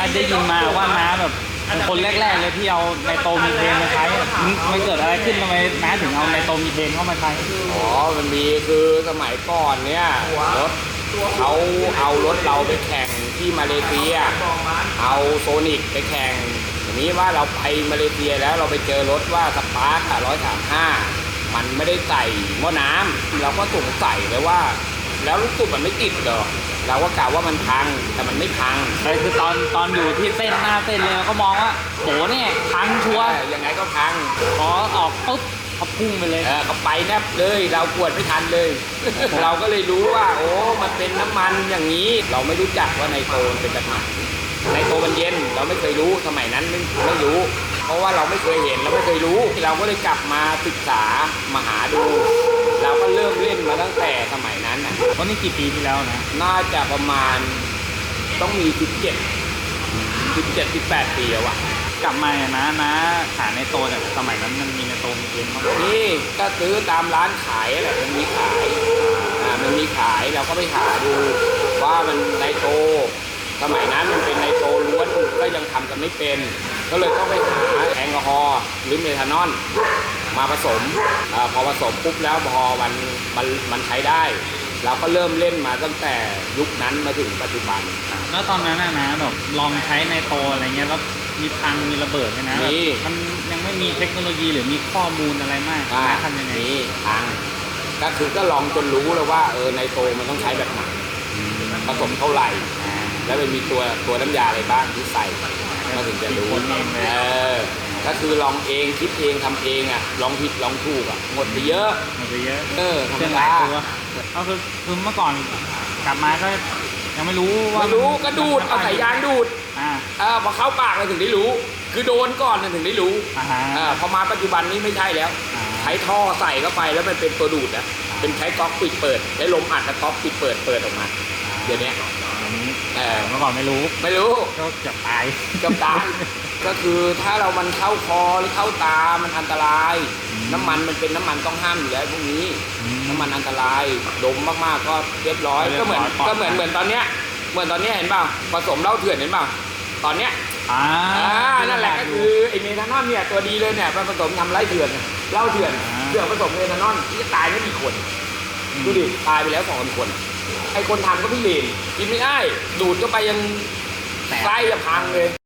นะได้ยินมาว่าน้าแบบเป็นคนแรกๆเลยที่เอาไนโตรมีเทนมาใช้มันมันเกิดอะไรขึ้นทำไมน้าถึงเอาไนโตรมีเทนเข้ามาใช้ อ๋อ มันมีคือสมัยก่อนเนี่ยรถเขาเอารถเราไปแข่งที่มาเลเซีย เอาโซนิกไปแข่งทีนี้ว่าเราไปมาเลเซียแล้วเราไปเจอรถว่าสปาร์คร้อยสามห้ามันไม่ได้ใส่หม้อน้ำเราก็สงสัยเลยว่า แล้วลูกสูบมันไม่ติดเหรอเราก็กล่าวว่ามันพังแต่มันไม่พังแต่คือตอนตอนอยู่ที่เต้นหน้าเต้นเลยเราก็มองว่าโหเนี่ยพังชัวร์เออยังไงก็พังพอออกปุ๊บเขาพุ่งไปเลยเออเขาไปแนบเลย เรากวดไม่ทันเลย เราก็เลยรู้ว่า โอ้มันเป็นน้ำมันอย่างนี้ เราไม่รู้จักว่าไนโตรมันเป็นแบบไหนไนโตรมันเย็นเราไม่เคยรู้สมัยนั้นไม่ไม่รู้ เพราะว่าเราไม่เคยเห็นเราไม่เคยรู้ เราก็เลยกลับมาศึกษามาหาดูเรา ก็เริ่มเล่นมาตั้งแต่สมัยนั้นน่ะเพราะนี่กี่ปีที่แล้วนะ น่าจะประมาณต้องมี 17 17 18 ปีแล้วอะกลับมาเนี่ยนะนะหาไนโตรเนี่ยสมัยนั้นมันมีไนโตรมีเทนเข้ามานี่ก็ซื้อตามร้านขายแหละมันมีขาย อ่า มันมีขายเราก็ไปหาดูว่ามันไนโตรสมัยนั้นมันเป็นไนโตรล้วนก็ยังทำกันไม่เป็น ก็เลยต้องไปหาแอลกอฮอล์หรือเมทานอล มาผสมอาพอผสมปุ๊บแล้วพอมันมันมันใช้ได้ เราก็เริ่มเล่นมาตั้งแต่ยุคนั้นมาถึงปัจจุบัน แล้วตอนนั้นนะนะแบบลองใช้ไนโตรอะไรเงี้ยแล้วมีพังมีระเบิดไหมนะมีแบบมันยังไม่มีเทคโนโลยีหรือมีข้อมูลอะไรมากอ่านะทำยังไงนี่ทางก็คือก็ลองจนรู้แล้วว่าเออไนโตรมันต้องใช้แบบไหนผสมเท่าไหร่อ่าแล้วมันมีตัวตัวน้ำยาอะไรบ้างที่ใส่ก็ถึงจะรู้คิดค้นเองเลยเออ ก็คือลองเองคิดเองทำเองอะลองผิดลองถูกอะหมดไปเยอะหมดไปเยอะเออธรเครรื่มองหลาดายตัวก็คือคือเมื่อก่อนกลับมาก็ยังไม่รู้ว่าไม่รู้ก็ดูดเอาสายยางดูดอ่าเออพอเข้าปากเราถึงได้รู้ คือโดนก่อนน่ะถึงได้รู้อ่าฮะเออพอมาปัจจุบันนี้ไม่ใช่แล้วอ่าใช้ท่อใส่เข้าไปแล้วมันเป็นตัวดูดอะเป็นใช้ก๊อกปิดเปิดใช้ลมอัดกับก๊อกปิดเปิดเปิดออกมาเดี๋ยวนี้ อันนี้เออเมื่อก่อนไม่รู้ไม่รู้ก็เกือบตายเกับตายก็คือถ้าเรามันเข้าคอหรือเข้าตามันอันตรายอืมน้ำมันมันเป็นน้ำมันต้องห้ามอยู่แล้วพวกนี้อืมน้ำมันอันตรายดมมากๆก็เรียบร้อยเรียก็บเหร้มืออยนปลอดก็เหมือนภัยเหมือนตอนเนี้ยเหมือนตอนเนี้ยเห็นเปล่าผสมเหล้าเถื่อนเห็นเปล่าตอนเนี้ยอ่าอ่านั่นแหละก็คือไอเมทานอลเนี่ยตัวดีเลยเนี่ยไปผสมทำไร่เถื่อนเนี่ยเหล้าเถื่อนเถื่อนผสมเมทานอลที่จะตายไม่มีคนดูดิตายไปแล้วสองคน ไอคนทำก็พี่เลนกินไม่ได้ดูดเข้าไปยังไส้จะพังเลย